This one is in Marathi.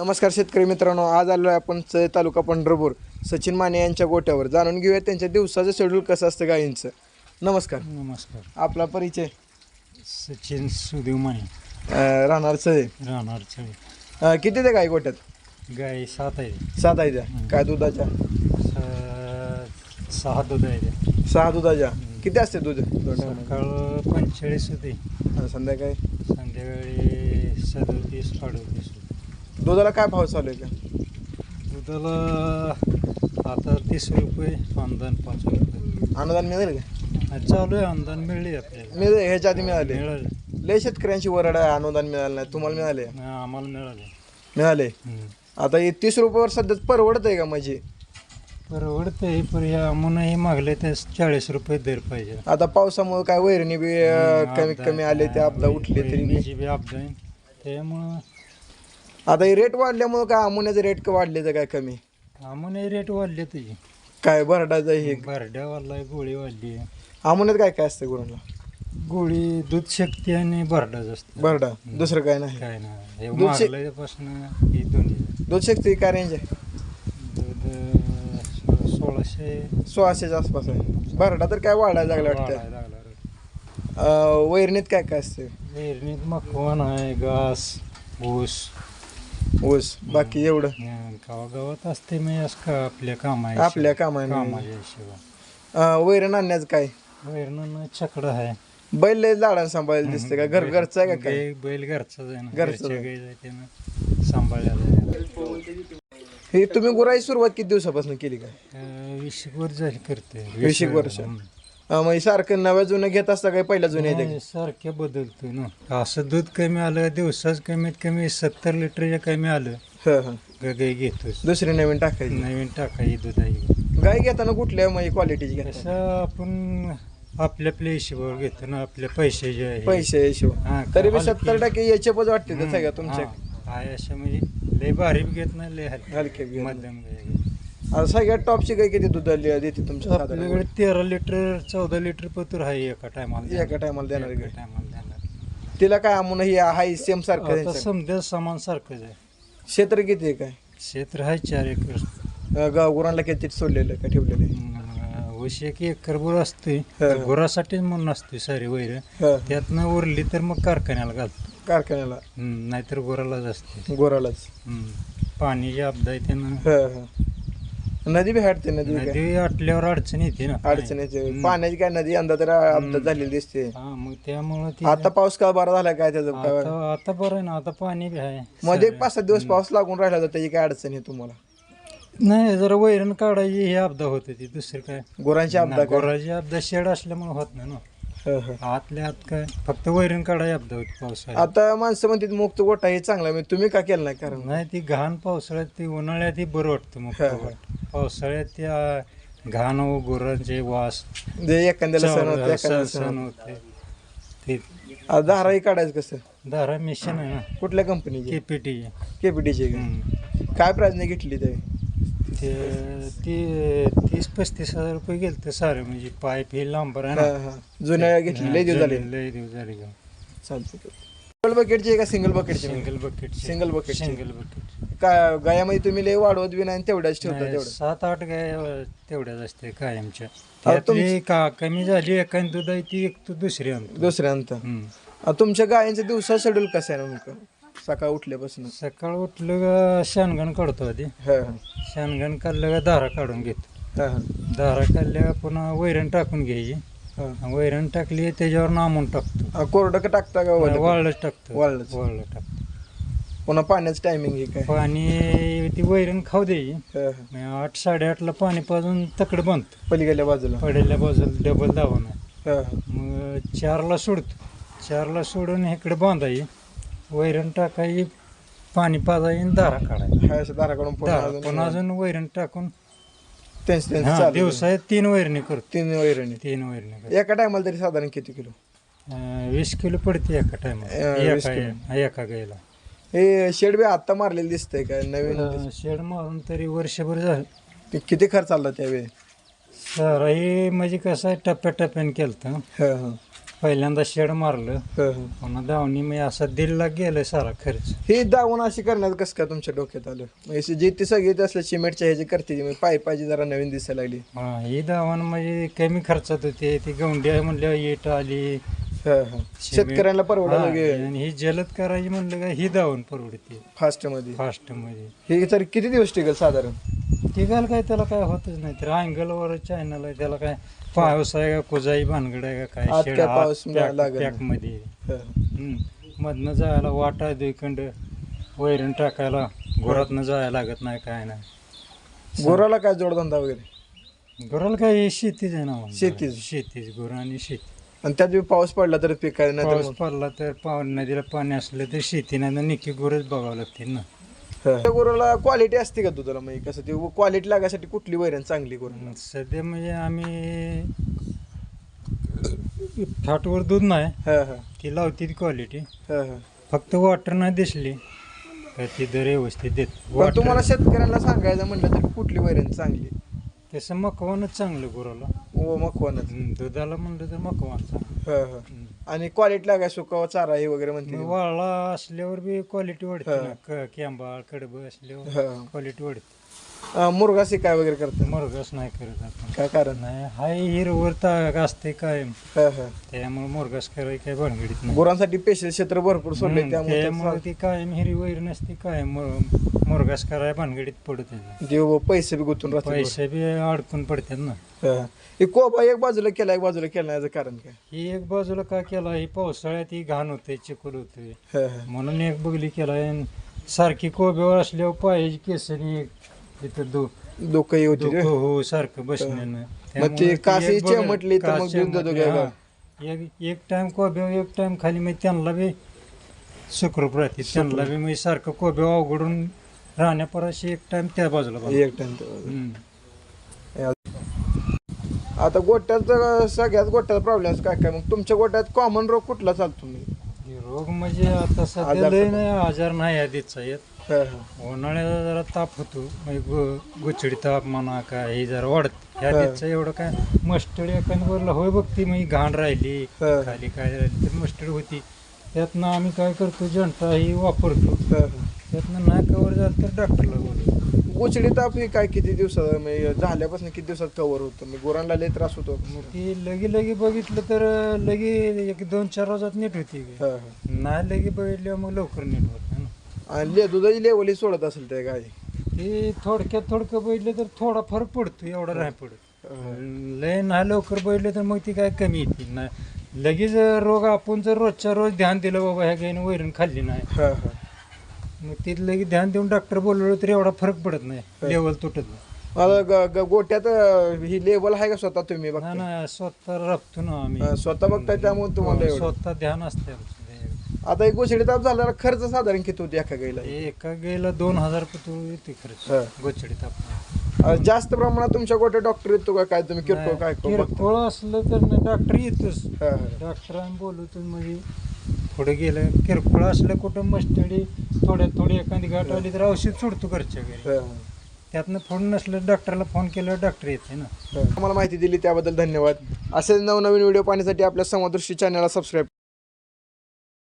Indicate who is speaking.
Speaker 1: नमस्कार शेतकरी मित्रांनो आज आलो आहे आपण चय तालुका पंढरपूर. सचिन माने यांच्या गोट्यावर जाणून घेऊया त्यांच्या दिवसाचं शेड्यूल कसं असतं गायींचं नमस्कार.
Speaker 2: नमस्कार.
Speaker 1: आपला परिचय?
Speaker 2: सचिन सुदेव माने.
Speaker 1: अं, राहणार चय
Speaker 2: राहणार चळी
Speaker 1: अं, किती ते गाय गोट्यात
Speaker 2: गाय सात आहे
Speaker 1: सात आहे त्या काय दुधाच्या?
Speaker 2: स- सहा दूध आहे.
Speaker 1: सहा दुधाच्या. किती असते दूध?
Speaker 2: सकाळ पंचेचाळीस होते.
Speaker 1: अं, संध्याकाळी?
Speaker 2: संध्याकाळी सदोतीस अडोतीस
Speaker 1: दुधाला काय भाव चालू आहे का?
Speaker 2: दुधाला आता तीस रुपये अनुदान पाच रुपये.
Speaker 1: अनुदान मिळेल का?
Speaker 2: चालू आहे अनुदान मिळले आपल्याला.
Speaker 1: मिळेल ह्याच्या आधी मिळाले.
Speaker 2: मिळाले.
Speaker 1: लय शेतकऱ्यांची वरड आहे अनुदान मिळालं नाही. तुम्हाला मिळाले?
Speaker 2: हा, आम्हाला मिळाले.
Speaker 1: मिळाले.
Speaker 2: हम्म.
Speaker 1: आता हे तीस रुपयावर सध्या परवडत आहे का म्हणजे?
Speaker 2: परवडतंय पण या म्हणूनही मागले ते चाळीस रुपये दर पाहिजे.
Speaker 1: आता पावसामुळे काय वैरणी बी अं, कमी कमी आले ते अपदा उठले तरी बी.
Speaker 2: बी आहे. त्यामुळं
Speaker 1: आता हे रेट वाढल्यामुळे काय अमोनियाचे रेट वाढले तर काय कमी?
Speaker 2: आम्हाला रेट वाढले तुझे
Speaker 1: काय बरडाचं हे?
Speaker 2: भरड्या वाढलाय गोळी वाढली.
Speaker 1: अमोनियात काय काय असतं गुरांना?
Speaker 2: गोळी दूध शक्ती आणि भरडा. जास्त
Speaker 1: बरडा दुसरं काय नाही.
Speaker 2: काय नाही.
Speaker 1: दूध
Speaker 2: हे दोन्ही.
Speaker 1: दूध शकते काय रेंज आहे?
Speaker 2: दूध अं, सो- सोळाशे.
Speaker 1: सोळाशेच्या आसपास आहे. बरडा तर काय वाढायला लागलं
Speaker 2: वाढायला
Speaker 1: वाटतं
Speaker 2: लागला रे.
Speaker 1: अं, वैरणीत काय काय असते?
Speaker 2: वैरणीत मकवान आहे घास ऊस.
Speaker 1: ऊस बाकी एवढं.
Speaker 2: गावागावात असते मी असं का आपल्या कामा
Speaker 1: आपल्या कामाने.
Speaker 2: कामाच्या हिशोबा
Speaker 1: अं, वैरण आणण्याचं काय?
Speaker 2: वैरण छकडं आहे.
Speaker 1: बैल लय लाडान सांभाळायला दिसते का? घर घरचं आहे का काय?
Speaker 2: बैल घरचाच आहे ना.
Speaker 1: घरचाच
Speaker 2: घरच्या
Speaker 1: आहे.
Speaker 2: गाई आहे त्यानं सांभाळलेलं आहे.
Speaker 1: हे तुम्ही गुराई सुरुवात किती दिवसापासून केली
Speaker 2: अं, वीस एक वर्ष झाली करते
Speaker 1: वीस एक वर्ष. मग सारखं नव्या जुनं घेत असता काय पहिल्या जुन्या येते
Speaker 2: नाही, सारख्या बदलतो ना. असं दूध कमी आलं दिवसाच कमीत कमी सत्तर लिटरच्या कमी आलं
Speaker 1: हं हं.
Speaker 2: गाई घेतोच
Speaker 1: दुसरी नवीन टाकायची.
Speaker 2: नवीन दूध आहे.
Speaker 1: गाय घेताना कुठल्या म्हणजे क्वालिटीची
Speaker 2: कसं आपण आपल्या आपल्या हिशोबावर घेतो ना आपल्या पैसे जे आहे
Speaker 1: पैसे हिशोब तरी बी
Speaker 2: हलकी-
Speaker 1: सत्तर टक्के याचे पण वाटते
Speaker 2: हम्म,
Speaker 1: सगळ्या तुमच्या?
Speaker 2: हा, आहे अशा म्हणजे लय भारी बी घेत नाही लय हलकी.
Speaker 1: हलके बी.
Speaker 2: मध्यम घेत.
Speaker 1: आता सगळ्यात टॉपची गाय किती दूध आली- देते तुमच्या
Speaker 2: आपल्याकडे
Speaker 1: साधारण
Speaker 2: तेरा लिटर चौदा लिटर पतूर आहे एका टायमाला
Speaker 1: एका टायमाला देणार गाय.
Speaker 2: टायमाला देणार.
Speaker 1: तिला काय म्हणून ही हाय सेम सारखं
Speaker 2: आता. समजा समान सारखंच आहे.
Speaker 1: क्षेत्र किती आहे काय?
Speaker 2: क्षेत्र आहे चार एकर.
Speaker 1: अं, गुरांना किती सोडलेलं काय ठेवलेलं आहे?
Speaker 2: अं, ऊस एक एकर बोर असतोय
Speaker 1: हा.
Speaker 2: गुरासाठीच म्हणून असते सारी वैर.
Speaker 1: हं,
Speaker 2: त्यातनं उरली तर मग कारखान्याला घालतो.
Speaker 1: कारखान्याला.
Speaker 2: हम्म, नाहीतर गुरालाच असते.
Speaker 1: गोरालाच.
Speaker 2: हम्म. पाणी अपदा आहे त्यानं
Speaker 1: हं, हं. नदी बी हाडते नदी बी काय?
Speaker 2: नदी आटल्यावर अडचण येते ना.
Speaker 1: अडचण येते. पाण्याची काय नदी अंदा तर अपघात झालेली दिसते.
Speaker 2: हा मग त्यामुळं ती
Speaker 1: आता पाऊस का बरा झाला काय त्याचं? काय
Speaker 2: आता आता बरं आहे ना आता पाणी बी आहे.
Speaker 1: मध्ये एक पाच सात दिवस पाऊस लागून राहिला तर त्याची काय अडचण आहे तुम्हाला?
Speaker 2: नाही जरा वैरण काढायची हे अपदा होते ती दुसरी काय?
Speaker 1: गुरांची अपघात?
Speaker 2: गुराची अपदा शेड असल्यामुळे होत नाही ना.
Speaker 1: हं, हं.
Speaker 2: आतल्या आत काय? फक्त वैरण काढायची अपदा होती पावसाळ्यात.
Speaker 1: आता माणसं म्हणतात मुक्त गोठा हे चांगला म्हणजे तुम्ही का केलं नाही? कारण
Speaker 2: नाही ती घाण पावसाळ्यात ती उन्हाळ्यात ती बरं वाटतं मग. पावसाळ्यात त्या घाण व गुरांचे वास
Speaker 1: जे एखाद्याला सण होतं, एखाद्याला
Speaker 2: सण
Speaker 1: होतं.
Speaker 2: होते ते
Speaker 1: आता धाराही काढायचं कसं?
Speaker 2: दारा मिशन आहे ना.
Speaker 1: कुठल्या कंपनीची?
Speaker 2: केपीटी.
Speaker 1: केपीटीची काय प्राइस नाही घेतली ते
Speaker 2: ते ती तीस पस्तीस हजार रुपये गेले तर सारं म्हणजे पाईप हे लांबर आहे ना.
Speaker 1: जुन्या घेतली लय दिवस झाले.
Speaker 2: लय दिवस झाले का
Speaker 1: चालतं सिंगल बकेटची आहे का सिंगल बकेटची?
Speaker 2: सिंगल बकेट
Speaker 1: bucket ची.
Speaker 2: सिंगल बकेट
Speaker 1: गायामध्ये तुम्ही लय वाढवत बी नाही आणि तेवढ्याच ठेवता तेवढं.
Speaker 2: सात आठ गाय अं, तेवढ्याच असते कायमच्या. त्यातली का कमी झाली एखादी दूध आहे ती एक तू दुसरी आणतो.
Speaker 1: दुसऱ्यांत
Speaker 2: हम्म.
Speaker 1: तुमच्या गायांचं दिवसा शेड्यूल कसं आहे नेमकं? सकाळ उठल्यापासून.
Speaker 2: सकाळ उठलं का शानगण काढतो आधी.
Speaker 1: हा.
Speaker 2: शानगण काढलं का दारा काढून घेतो.
Speaker 1: हा
Speaker 2: दारा काढल्या पुन्हा वैरण टाकून घ्यायची.
Speaker 1: हा.
Speaker 2: वैरण टाकली त्याच्यावर नामून टाकतो.
Speaker 1: कोरडं का टाकता का ओलं?
Speaker 2: वाळलंच टाकतो.
Speaker 1: वाळलंच.
Speaker 2: वाळलं टाकतो.
Speaker 1: पुन्हा पाण्याचं टायमिंग हे काय?
Speaker 2: पाणी ती वैरण खाऊ
Speaker 1: हा, हा.
Speaker 2: मग आठ साडेआठला पाणी पाजून तकडं बांधतो
Speaker 1: पलीकडल्या बाजूला.
Speaker 2: पडेल्या बाजूला डबल दावून
Speaker 1: हा, हा.
Speaker 2: मग चारला सोडतो. चारला सोडून इकडे बांधायची. वैरण टाकायची पाणी आणि दारा काढायची.
Speaker 1: हा, असं दाराकडून पुन्हा
Speaker 2: दारा
Speaker 1: अजून
Speaker 2: वैरण टाकून.
Speaker 1: त्यांचं त्यांचं
Speaker 2: हा,
Speaker 1: चालू
Speaker 2: दिवसात तीन वैरणी करतो.
Speaker 1: तीन वैरणी.
Speaker 2: तीन वैरणी करतो.
Speaker 1: एका टायमाला तरी साधारण किती किलो?
Speaker 2: अं, वीस किलो पडते एका टायमाला.
Speaker 1: अं, वीस
Speaker 2: एका एका गायला
Speaker 1: हे शेड बी आता मारलेलं दिसतंय काय नवीन
Speaker 2: अं, शेड मारून तरी वर्षभर झालं.
Speaker 1: ते किती खर्च आला त्यावेळी?
Speaker 2: सर हे म्हणजे कसं आहे टप्प्याटप्प्याने केलं
Speaker 1: हा हा.
Speaker 2: पहिल्यांदा शेड मारलं.
Speaker 1: हं, हं.
Speaker 2: पुन्हा दावणी मी असा दीडला गेलं सारा खर्च.
Speaker 1: ही दावून अशी करण्यात कसं काय तुमच्या डोक्यात आलं? म्हणजे जे ती सगळी ते असलं सिमेंटच्या ह्याची करते ती, म्हणजे पाय पायची जरा नवीन दिसायला लागली.
Speaker 2: हा ही दावण म्हणजे कमी खर्चात होते. ती गौंडी आहे म्हणल्यावर येट आली
Speaker 1: हं, हं. शेतकऱ्यांना
Speaker 2: हा,
Speaker 1: परवडायला
Speaker 2: आणि ही जलद करायची म्हणलं का ही दावण परवडते फास्टमध्ये फास्टमध्ये
Speaker 1: हे तर किती दिवस टिकल साधारण
Speaker 2: तिघाल काय त्याला काय होतच नाही तर अँगलवर चॅनल आहे त्याला काय पाऊस आहे का कुजाई भानगड आहे का
Speaker 1: आत
Speaker 2: काय
Speaker 1: काय पाऊस लागत नाही.
Speaker 2: पॅकमध्ये
Speaker 1: हं.
Speaker 2: हम्म. मधनं जायला वाटा दुईखंड वैरण टाकायला घोरातनं जायला लागत नाही काय नाही
Speaker 1: गुराला काय जोडधंदा वगैरे
Speaker 2: गुराला काय हे शेतीच आहे ना.
Speaker 1: शेतीच.
Speaker 2: शेतीच गुरं आणि शेती
Speaker 1: आणि त्यात बी पाऊस पडला तर पीक काय नाही
Speaker 2: पाऊस पडला तर पाव नदीला पाणी असलं तर शेती नाही निकी गुरच बघावं लागते ना.
Speaker 1: गुराला क्वालिटी असते का दुधाला? म्हणजे कसं ते क्वालिटी लागायसाठी कुठली वैरण चांगली गुरु?
Speaker 2: सध्या म्हणजे आम्ही फाटवर दूध नाही
Speaker 1: हा हा.
Speaker 2: ती लावते ती क्वालिटी
Speaker 1: हा हा.
Speaker 2: फक्त वॉटर नाही दिसली तर ती दर व्यवस्थित देत.
Speaker 1: पण तुम्हाला शेतकऱ्यांना सांगायचं म्हटलं तर कुठली वैरण चांगली?
Speaker 2: तसं मकवानच चांगलं गुराला.
Speaker 1: ओ मकवानच
Speaker 2: हम्म, दुधाला म्हणलं तर मकवान चांगलं
Speaker 1: हा हा.
Speaker 2: हम्म.
Speaker 1: आणि क्वालिटी लागाय सुकावा चारा हे वगैरे म्हणते
Speaker 2: वाळला असल्यावर बी क्वालिटी वाढते
Speaker 1: हा.
Speaker 2: ना. क- केंबाळ कडब असल्यावर
Speaker 1: हा.
Speaker 2: क्वालिटी वाढते.
Speaker 1: अं, काय वगैरे करतात?
Speaker 2: मुरगास नाही करत आपण.
Speaker 1: काय कारण?
Speaker 2: नाही हाय हिरवर ताग असते कायम.
Speaker 1: हा हा.
Speaker 2: त्यामुळे मुरगास करायला काही भानगडीत नाही.
Speaker 1: गुरांसाठी स्पेशल क्षेत्र भरपूर सोडले
Speaker 2: हम्म,
Speaker 1: त्यामुळे
Speaker 2: त्यामुळे ती कायम हिरी वैर नसते कायम मुर- मुरगास करायला भानगडीत पडत.
Speaker 1: देव पैसे बी गुंतून राहतात
Speaker 2: पैसे बी अडकून पडतात ना.
Speaker 1: हा. हे कोबा एक बाजूला केला एक बाजूला केला याचं कारण काय?
Speaker 2: ही एक बाजूला काय केला? ही पावसाळ्यात ही घाण होते चिखल होते
Speaker 1: हा हा.
Speaker 2: म्हणून एक बगली केला सारखी कोब्यावर असल्यावर पायाची केसरी इथं दो
Speaker 1: डोकं होती.
Speaker 2: डोकं हो सारखं बसण्यानं. त्यामुळे
Speaker 1: ते
Speaker 2: ती
Speaker 1: कासी
Speaker 2: एक बघ-
Speaker 1: तर मग
Speaker 2: कास
Speaker 1: काय
Speaker 2: हा. एक एक टाइम कोब्या एक टाइम खाली मग त्यांना बी सुखरूप राहते. त्यांना बी म्हणजे सारखं कोब्या अवघडून राहण्यापराशी एक टाइम त्या बाजूला बघा.
Speaker 1: एक टाइम
Speaker 2: हम्म.
Speaker 1: आता गोट्याचा सगळ्यात गोट्याचा प्रॉब्लेम काय काय? मग तुमच्या गोट्यात कॉमन रोग कुठला चालतो? मी
Speaker 2: हे रोग म्हणजे आता सध्या
Speaker 1: आजार
Speaker 2: लय नाही आजार नाही आधीचा येत. उन्हाळ्याला जरा ताप होतो. म्हणजे गो- गुचडी ताप म्हणा काय हे जरा वाढत. ह्या एवढं काय मस्टर्ड एखाद्यावरला होय बघ ती म्हणजे घाण राहिली
Speaker 1: हा.
Speaker 2: खाली काय राहिली तर मस्टर्ड होती. त्यातनं आम्ही काय करतो जनता ही वापरतो. त्यातनं नाही कवर झालं तर डॉक्टरला बोलवतो.
Speaker 1: गोचडी ताप हे काय किती दिवसात म्हणजे झाल्यापासून किती दिवसात कव्हर होतं? मी गुरांना लय त्रास होतो.
Speaker 2: मग ती लगे लगे बघितलं तर लगे एक दोन चार रोजात नीट होती.
Speaker 1: हा, हा.
Speaker 2: नाही लगे बघितल्यावर मग लवकर नीट होत.
Speaker 1: आणि ले दुधाची लेवल सोडत असेल त्या गाय
Speaker 2: ते थोडक्यात थोडकं बघितलं तर थोडा फरक पडतो एवढा नाही पडत. लय नाही लवकर बघितलं तर मग ती काय कमी येते ना लगेच रोग आपण जर रोजच्या रोज ध्यान दिलं बाबा ह्या गायनं वैरण खाल्ली नाही
Speaker 1: हा, हा.
Speaker 2: मग ते लगेच ध्यान देऊन डॉक्टर बोलवलं तर एवढा फरक पडत नाही लेवल तुटत नाही
Speaker 1: ग- ग- गोट्यात अं, ही लेवल आहे का स्वतः तुम्ही बघता
Speaker 2: नाही ना स्वतः राबतो ना आम्ही
Speaker 1: स्वतः बघताय त्यामुळे तुम्हाला
Speaker 2: हो,
Speaker 1: एवढं.
Speaker 2: स्वतः ध्यान असते आमचं.
Speaker 1: आता एक गोचडी ताप झाला खर्च साधारण किती होती एका गाईला?
Speaker 2: एका गेला दोन हजार रुपये येते
Speaker 1: हा.
Speaker 2: खर्च गोचडी ताप
Speaker 1: अं, जास्त प्रमाणात तुमच्या गोट्या डॉक्टर येतो का? काय तुम्ही किरकोळ काय करू बघता?
Speaker 2: किरकोळ असलं तर डॉक्टर येतोच.
Speaker 1: हा, हा.
Speaker 2: डॉक्टर आम्ही बोलवतो म्हणजे पुढे गेलं किरकोळ असलं कुठं मस्टडी थोड्या थोडी एखादी गाठ आली तर औषध सोडतो घरच्या घरी.
Speaker 1: हा, हा.
Speaker 2: त्यातनं फोन नसलं डॉक्टरला फोन केल्यावर डॉक्टर येते ना.
Speaker 1: आम्हाला माहिती दिली त्याबद्दल धन्यवाद. असेच नवनवीन व्हिडिओ पाहण्यासाठी आपल्या समदृष्टी चॅनलला सबस्क्राईब